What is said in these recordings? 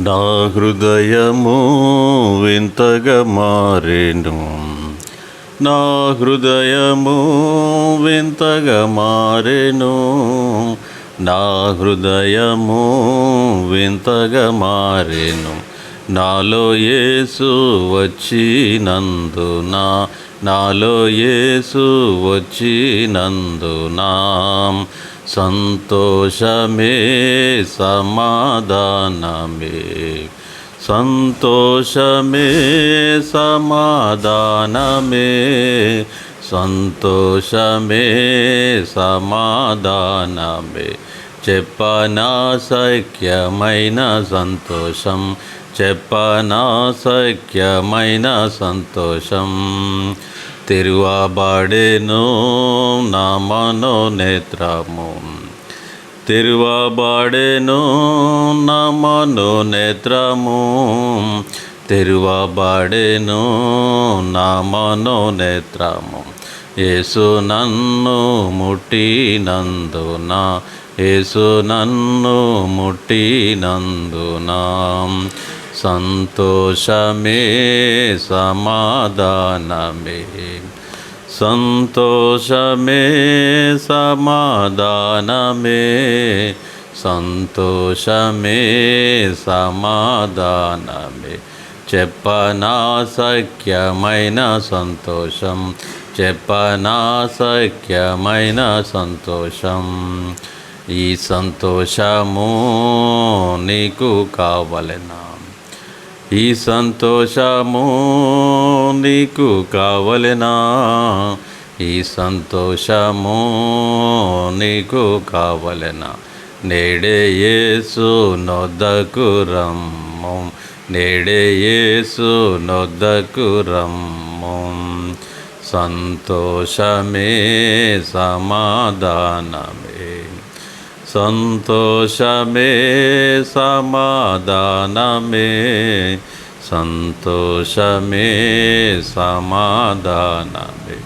నా హృదయము వింతగా మారేను. నా హృదయము వింతగా మారేను. నా హృదయము వింతగా మారేను. నాలో యేసు వచ్చినందున నాలో యేసు వచ్చినందున సంతోషమే సమాధానమే. సంతోషమే సమాధానమే. సంతోషమే సమాధానమే. చెప్పనా సఖ్యమైన సంతోషం. చెప్పనా సఖ్యమైన సంతోషం. తిరువబడెను నా మనోనేత్రము తిరువబడెను నా మనోనేత్రము తిరువబడెను నా మనోనేత్రము యేసు నన్ను ముట్టినందున యేసు నన్ను ముట్టినందున. సంతోషమే సమాధానమే. సంతోషమే సమాధానమే. సంతోషమే సమాధానమే. చెప్పనా సఖ్యమైన సంతోషం. చెప్పనా సఖ్యమైన సంతోషం. ఈ సంతోషము నీకు కావలెనా? ఈ సంతోషము నీకు కావలెనా? ఈ సంతోషము నీకు కావలెనా? నేడే యేసు నొద్దకు రమ్ము. నేడే యేసు నొద్దకు రమ్ము. సంతోషమే సమాధానమే. సంతోషమే సమాధానమే సంతోషమే సమాధానమే.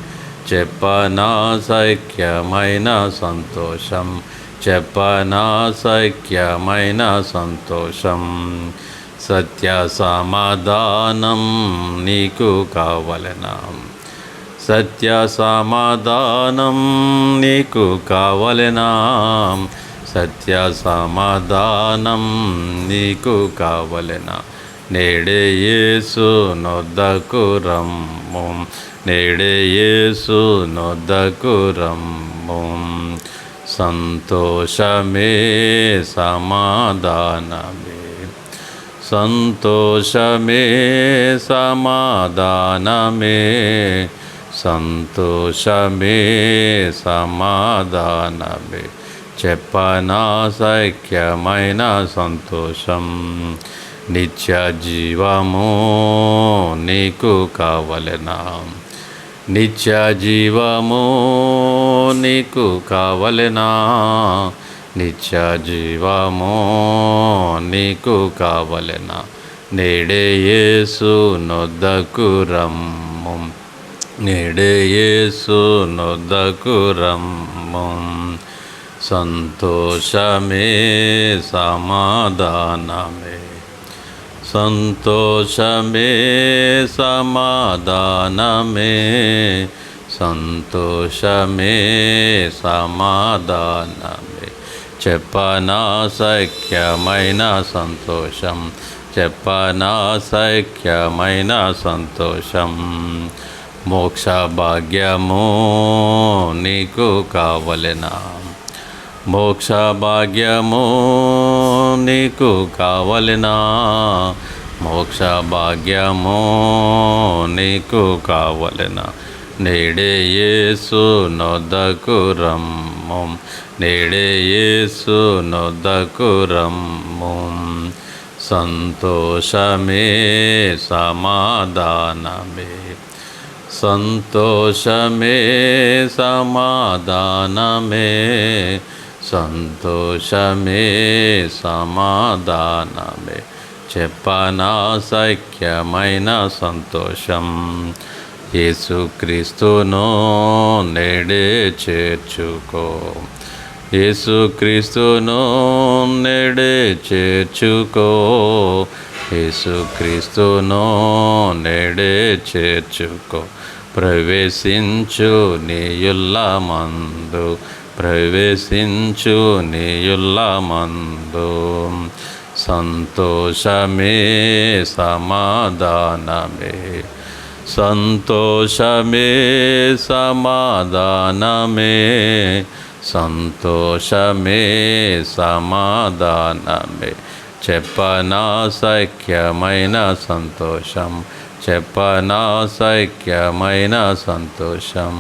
చెప్పనా సఖ్యమైన సంతోషం చెప్పనా సఖ్యమైన సంతోషం. సత్య సమాధానం నీకు కావలనా? సత్య సమాధానం నీకు కావలనా? సత్య సమాధానం నీకు కావలెనా. నేడే యేసు నొద్దకు రమ్ము నేడే యేసు నొద్దకు రమ్ము సంతోషమే సమాధానమే. సంతోషమే సమాధానమే. సంతోషమే సమాధానమే. చెప్పనా సఖ్యమైన సంతోషం. నిత్య జీవము నీకు కావలెనా? నిత్య జీవము నీకు కావలెనా? నిత్య జీవము నీకు కావలెనా? నేడే యేసు నొద్దకు రమ్ము. నేడే యేసు నొద్దకు రమ్ము. సంతోషమే సమాధానమే. సంతోషమే సమాధానమే. సంతోషమే సమాధానమే. చెప్పనా సఖ్యమైన సంతోషం. చెప్పనా సఖ్యమైన సంతోషం. మోక్ష భాగ్యము నీకు కావలెనా? మోక్ష భాగ్యము నీకు కావలెనా? మోక్ష భాగ్యము నీకు కావలెనా? నేడే యేసు నొద్దకు రమ్ము. నేడే యేసు నొద్దకు రమ్ము. సంతోషమే సమాధానమే. సంతోషమే సమాధానమే. సంతోషమే సమాధానమే. చెప్పనా సఖ్యమైన సంతోషం. యేసుక్రీస్తును నేడే చేర్చుకో. యేసుక్రీస్తును నెడే చేర్చుకో. యేసుక్రీస్తును నెడే చేర్చుకో. ప్రవేశించు నీయుల్ల మందు ప్రవేశించు నీయుల్ల మందు సంతోషమే సమాధానమే సంతోషమే సమాధానమే సంతోషమే సమాధానమే. చెప్పనా సఖ్యమైన సంతోషం చెప్పనా సైక్యమైన సంతోషం.